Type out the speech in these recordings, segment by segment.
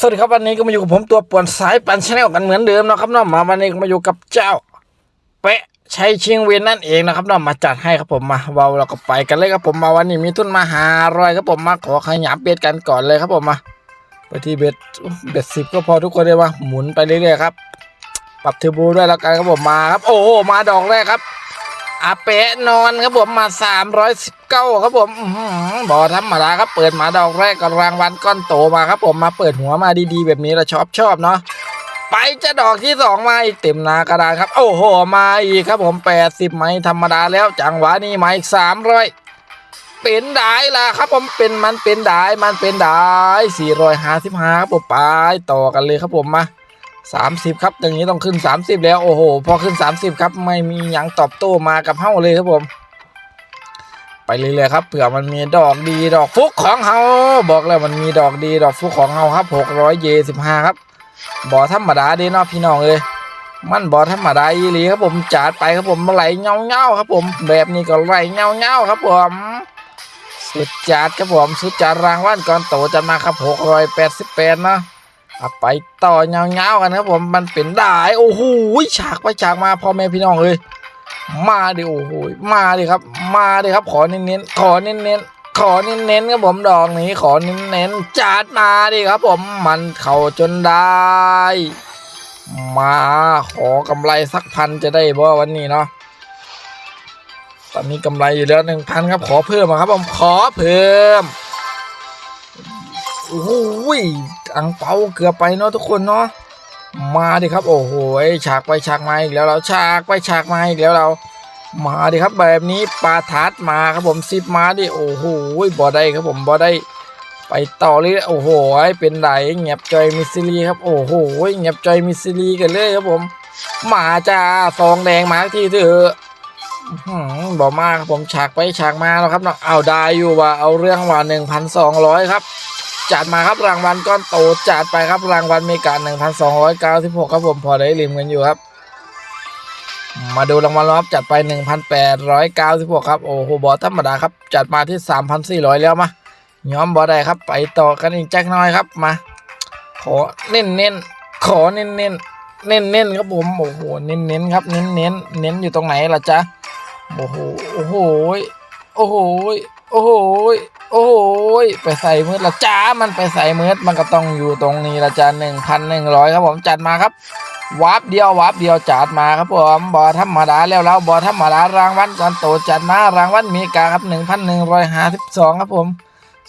สวัสดีครับวันนี้ก็มาอยู่กับผมตัวป่วนสายปันชาแนลกันเหมือนเดิมนะครับเนาะมาวันนี้ก็มาอยู่กับเจ้าเป๊ะชัยเชียงเวนนั่นเองนะครับเนาะมาจัดให้ครับผมมาเบาเราก็ไปกันเลยครับผมมาวันนี้มีทุนมาหารอยครับผมมาขอขยับเบ็ดกันก่อนเลยครับผมมาไปที่เบ็ดเบ็ดสิบก็พอทุกคนเลยว่าหมุนไปเรื่อยๆครับปรับเทอร์โบด้วยแล้วกันครับผมมาครับโอ้โหมาดอกแรกครับ อาเปะนอนครับผมมา 319ครับผมบอธรรมดาครับเปิดมาดอกแรกก็รางวัลก้อนโตมาครับผมมาเปิดหัวมาดีๆ แบบนี้เราชอบชอบเนาะไปจะดอกที่สองมาอีกเต็มนากระดานครับ โอ้โหมาอีกครับผม 80 ไม้ธรรมดาแล้วจังหวะนี้มาอีก300เป็นได้ละครับผมเป็นมันเป็นได้มันเป็นได้455ครับผมไปต่อกันเลยครับผมมา 30 ครับอย่างนี้ต้องขึ้น 30 แล้วโอ้โหพอขึ้น 30 ครับ ไม่มีหยังตอบโต้มากับเฮ้าเลยครับผม ไปเรื่อยๆครับเผื่อมันมีดอกดีดอกฟุกของเฮาบอกแล้วมันมีดอกดีดอกฟุกของเฮาครับ600เย15ครับบ่ธรรมดาเด้เนาะพี่น้องเลยมันบ่ธรรมดาอีหลีครับผมจัดไปครับผมไหลเงาเงาครับผม แบบนี้ก็ไหลเงาเงาครับผมสุดจัดครับผมสุดจัดรางวัลก่อนโตจะมาครับ688เนาะ อะไปต่อเงาๆกันครับผมมันเป็นได้โอ้โหฉากไปฉากมาพ่อแม่พี่น้องเลยมาดิโอ้โหมาดิครับ มาดิครับ ขอเน้นๆขอเน้นๆขอเน้นๆครับผมดอกนี้ขอเน้นๆจัดมาดิครับ ผมมันเข่าจนได้ มาขอกำไรสักพันจะได้บ่วันนี้เนาะตอนนี้กำไรอยู่แล้วหนึ่งพันครับ ขอเพิ่มครับผมขอเพิ่ม โอ้โหอังเปาเกือบไปเนาะทุกคนเนาะมาดิครับ โอ้โหฉากไปฉากมาอีกแล้วเราฉากไปฉากมาอีกแล้วเรา มาดิครับแบบนี้ปลาทัดมาครับผมสิบมาดิโอ้โหบอได้ครับผมบอได้ไปต่อเลยโอ้โหเป็นไหลเงียบจอยมิสซิลีครับ โอ้โหเงียบจอยมิสซิลีกันเลยครับผม มาจ้าซองแดงมาที่เถอะบอกมาครับผมฉากไปฉากมาแล้วครับเนาะเอาได้อยู่ว่าเอาเรื่องว่าหนึ่งพันสองร้อยครับ จัดมาครับรางวัลก้อนโตจัดไปครับรางวัลเมกา1,296ครับผมพอได้ริมกันอยู่ครับ มาดูรางวัลรอบจัดไป 1,896ครับโอ้โหบอธรรมดาครับจัดมาที่ 3,400 แล้วมาย้อมบอได้ครับไปต่อกันอีกแจ็คน้อยครับมาขอเน้นเน้นขอเน้นเน้นเน้นเน้นครับผมโอ้โหเน้นเน้นครับเน้นเน้นเน้นอยู่ตรงไหนล่ะจ๊ะโอ้โหโอ้โหโอ้โห โอ้โหโอ้ยไปใส่มืดละจ้ามันไปใส่มืดมันก็ต้องอยู่ตรงนี้ละจ้าหนึ่งพันหนึ่งร้อยครับผมจัดมาครับวาร์ปเดียววาร์ปเดียวจัดมาครับผมบอธรรมดาแล้วแล้วบอธรรมดารางวัลก่อนโตจัดมารางวัลมีกาครับหนึ่งพันหนึ่งร้อยห้าสิบสองครับผม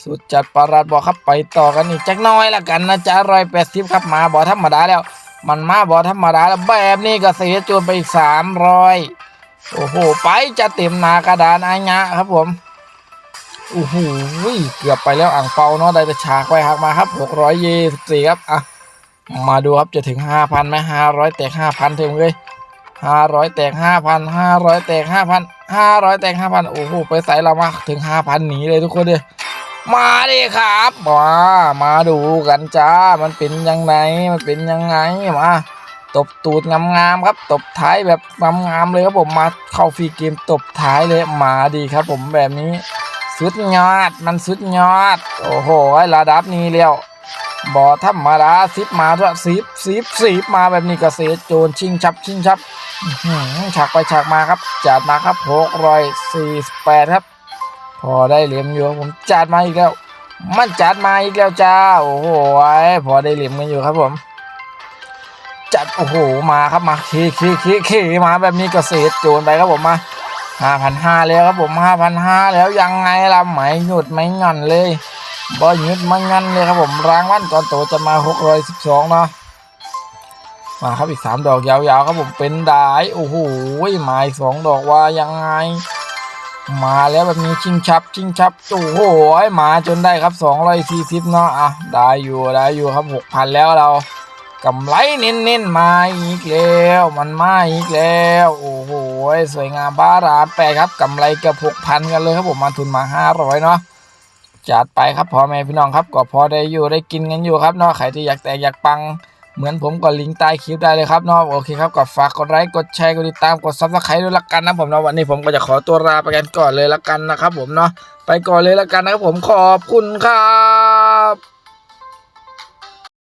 สุดจัดประหลาดบอครับไปต่อกันอีกจักน้อยละกันนะจ้าร้อยแปดสิบครับมาบอธรรมดาแล้ว มันมาบอธรรมดาแล้วแบบนี้ก็เสียจูนไปอีกสามร้อยโอ้โหไปจะเต็มหนากระดานอายะครับผม โอ้โหเกือบไปแล้วอ่างเปาเนาะได้แต่ฉากไว้หักมาครับหกร้อยยี่สิบสี่ครับอะมาดูครับจะถึงห้าพันไหมห้าร้อยแตกห้าพันถึงเลยห้าร้อยแตกห้าพันห้าร้อยแตกห้าพันห้าร้อยแตกห้าพันโอ้โหไปใส่เรามาถึงห้าพันหนีเลยทุกคนเลยมาดิครับมามาดูกันจ้ามันเป็นยังไงมันเป็นยังไงมาตบตูดงามๆครับ ตบท้ายแบบงามๆเลยครับผมมาเข้าฟรีเกมตบท้ายเลยมาดีครับผมแบบนี้ สุดยอด มันสุดยอด โอ้โหระดับนี้แล้วบ่อธรรมดาสิบมาด้วยสิบสิบสิบมาแบบนี้ก็เสียโจรชิงชับชิงชับฉากไปฉากมาครับจัดมาครับหกร้อยสี่สิบแปดครับ พอได้เหรียญอยู่ผมจัดมาอีกแล้ว มันจัดมาอีกแล้วจ้าโอ้โหพอได้เหรียญกันอยู่ครับผม จัดโอ้โหมาครับมาเคเคเคเคมาแบบนี้ก็เสียโจรไปครับผมมา ห้าพันห้าแล้วครับผมห้าพันห้าแล้วยังไงล่ะไหมหยุดไม่งอนเลยบอหยุดไม่งอนเลยครับผมรางวัลก่อนโตจะมาหกร้อยสิบสองเนาะมาครับอีกสามดอกยาวๆครับผมเป็นได้โอ้โหมาอีกสองดอกว่ายังไง มาแล้วแบบนี้ชิงชับชิงชับโอ้โหมาจนได้ครับสองร้อยสี่สิบเนาะอะได้อยู่ได้อยู่ครับหกพันแล้วเรากำไรเน้นๆมาอีกแล้ว มันมาอีกแล้ว โอ้โห ยสวยงามบ้ารามแปดครับกำไรเกือบหกพันกันเลยครับผมมาทุนมาห้าร้อยเนาะจัดไปครับพ่อแม่พี่น้องครับก็พอได้อยู่ได้กินกันอยู่ครับเนาะใครที่อยากแตกอยากปังเหมือนผมก็ลิงก์ใต้คลิปได้เลยครับเนาะโอเคครับก็ฝากกดไลค์กดแชร์กดติดตามกดซับสไครต์ด้วยละกันนะผมเนาะวันนี้ผมก็จะขอตัวลาไปกันก่อนเลยละกันนะครับผมเนาะไปก่อนเลยละกันนะครับผมขอบคุณครับ